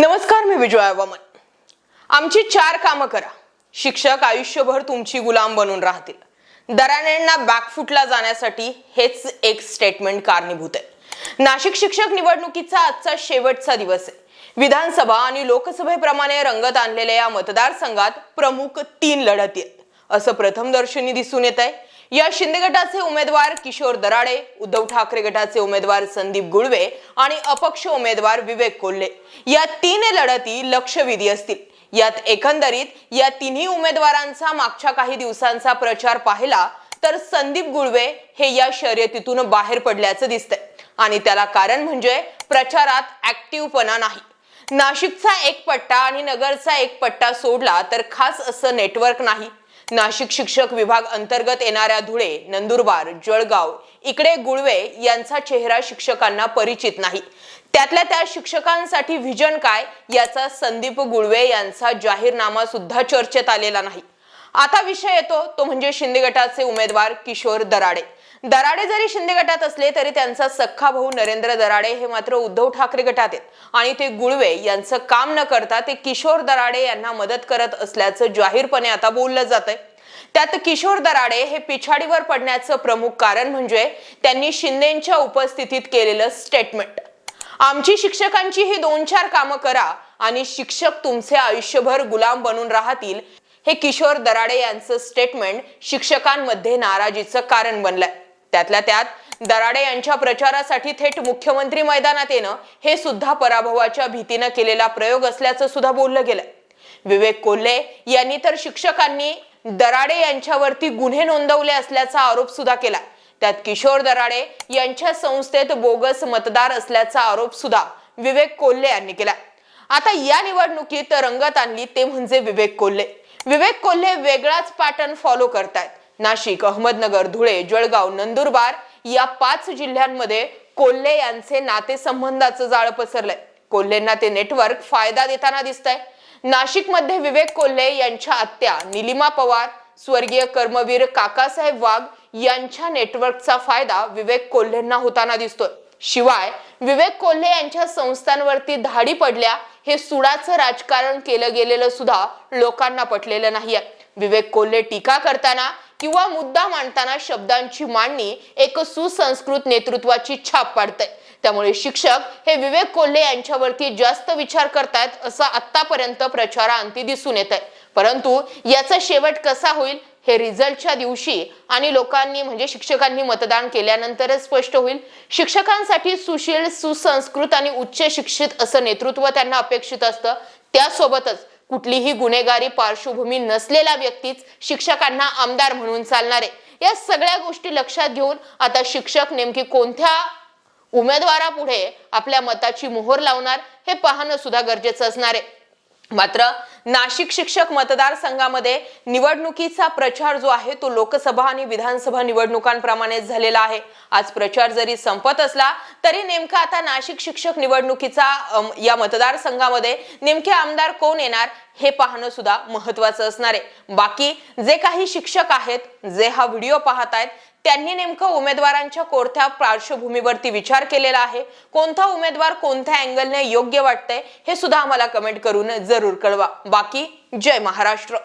नमस्कार मी विजया वामन आमची चार कामं करा. शिक्षक आयुष्यभर तुमची गुलाम बनून राहतील. दराण्यांना बॅकफुटला जाण्यासाठी हेच एक स्टेटमेंट कारणीभूत आहे. नाशिक शिक्षक निवडणुकीचा आजचा शेवटचा दिवस आहे. विधानसभा आणि लोकसभेप्रमाणे रंगत आणलेल्या या मतदारसंघात प्रमुख तीन लढती आहेत. असं प्रथमदर्शनी दिसून येत आहे. या शिंदे गटाचे उमेदवार किशोर दराडे उद्धव ठाकरे गटाचे उमेदवार संदीप गुळवे आणि अपक्ष उमेदवार विवेक कोल्हे. या तीन लढती लक्षवेधी असतील. यात एकंदरीत या तिन्ही उमेदवारांचा मागच्या काही दिवसांचा प्रचार पाहिला तर संदीप गुळवे हे या शर्यतीतून बाहेर पडल्याचं दिसतंय. आणि त्याला कारण म्हणजे प्रचारात ऍक्टिव्हपणा नाही. नाशिकचा एक पट्टा आणि नगरचा एक पट्टा सोडला तर खास असं नेटवर्क नाही. नाशिक शिक्षक विभाग अंतर्गत येणाऱ्या धुळे नंदुरबार जळगाव इकडे गुळवे यांचा चेहरा शिक्षकांना परिचित नाही. त्यातल्या त्या शिक्षकांसाठी व्हिजन काय याचा संदीप गुळवे यांचा जाहीरनामा सुद्धा चर्चेत आलेला नाही. आता विषय येतो तो म्हणजे शिंदे गटाचे उमेदवार किशोर दराडे. दराडे जरी शिंदे गटात असले तरी त्यांचा सख्खा भाऊ नरेंद्र दराडे हे मात्र उद्धव ठाकरे गटात आहेत. आणि ते गुळवे यांचं काम न करता ते किशोर दराडे यांना मदत करत असल्याचं जाहीरपणे आता बोललं जात त्यात किशोर दराडे हे पिछाडीवर पडण्याचं प्रमुख कारण म्हणजे त्यांनी शिंदेच्या उपस्थितीत केलेलं स्टेटमेंट आमची शिक्षकांची ही दोन चार कामं करा आणि शिक्षक तुमचे आयुष्यभर गुलाम बनून राहतील हे किशोर दराडे यांचं स्टेटमेंट शिक्षकांमध्ये नाराजीचं कारण बनलंय. त्यातल्या त्यात दराडे यांच्या प्रचारासाठी थेट मुख्यमंत्री मैदानात येणं हे सुद्धा पराभवाच्या भीतीनं केलेला प्रयोग असल्याचं सुद्धा बोललं गेलंय. विवेक कोल्हे यांनी तर शिक्षकांनी दराडे यांच्यावरती गुन्हे नोंदवले असल्याचा आरोप सुद्धा केला. त्यात किशोर दराडे यांच्या संस्थेत बोगस मतदार असल्याचा आरोप सुद्धा विवेक कोल्हे यांनी केला. आता या निवडणुकीत रंगत आणली ते म्हणजे विवेक कोल्हे. विवेक कोल्हे वेगळाच पॅटर्न फॉलो करतायत. नाशिक अहमदनगर धुळे जळगाव नंदुरबार या पाच जिल्ह्यांमध्ये कोल्हे यांचे नातेसंबंधाचं जाळं पसरलंय. कोल्हेंना ते नेटवर्क फायदा देताना दिसतंय. नाशिकमध्ये विवेक कोल्हे यांच्या आत्या निलिमा पवार स्वर्गीय कर्मवीर काकासाहेब वाघ यांच्या नेटवर्कचा फायदा विवेक कोल्हेंना होताना दिसतोय. शिवाय विवेक कोल्हे यांच्या संस्थांवरती धाडी पडल्या हे सुडाचं राजकारण केलं गेलेलं सुद्धा लोकांना पटलेलं नाहीये. विवेक कोल्हे टीका करताना किंवा मुद्दा मांडताना शब्दांची मांडणी एक सुसंस्कृत नेतृत्वाची छाप पाडतंय. त्यामुळे शिक्षक हे विवेक कोल्हे यांच्यावरती जास्त विचार करतायत असं आतापर्यंत प्रचारांती दिसून येत आहे परंतु याचा शेवट कसा होईल हे रिझल्टच्या दिवशी आणि लोकांनी म्हणजे शिक्षकांनी मतदान केल्यानंतरच स्पष्ट होईल. शिक्षकांसाठी सुशील सुसंस्कृत आणि उच्च शिक्षित असं नेतृत्व त्यांना अपेक्षित असतं. त्यासोबतच कुठलीही गुन्हेगारी पार्श्वभूमी नसलेला व्यक्तीच शिक्षकांना आमदार म्हणून चालणार आहे. या सगळ्या गोष्टी लक्षात घेऊन आता शिक्षक नेमकी कोणत्या उमेदवारापुढे आपल्या मताची मोहर लावणार हे पाहणं सुद्धा गरजेचं असणार आहे. मात्र नाशिक शिक्षक मतदारसंघामध्ये निवडणुकीचा प्रचार जो आहे तो लोकसभा आणि विधानसभा निवडणुकांप्रमाणेच झालेला आहे. आज प्रचार जरी संपत असला तरी नेमका आता नाशिक शिक्षक निवडणुकीचा या मतदारसंघामध्ये नेमके आमदार कोण येणार हे पाहणं सुद्धा महत्वाचं असणार आहे. बाकी जे काही शिक्षक आहेत जे हा व्हिडिओ पाहत आहेत त्यांनी नेमकं उमेदवारांच्या कोणत्या पार्श्वभूमीवरती विचार केलेला आहे कोणता उमेदवार कोणत्या अँगलने योग्य वाटतंय हे सुद्धा आम्हाला कमेंट करून जरूर कळवा. बाकी जय महाराष्ट्र.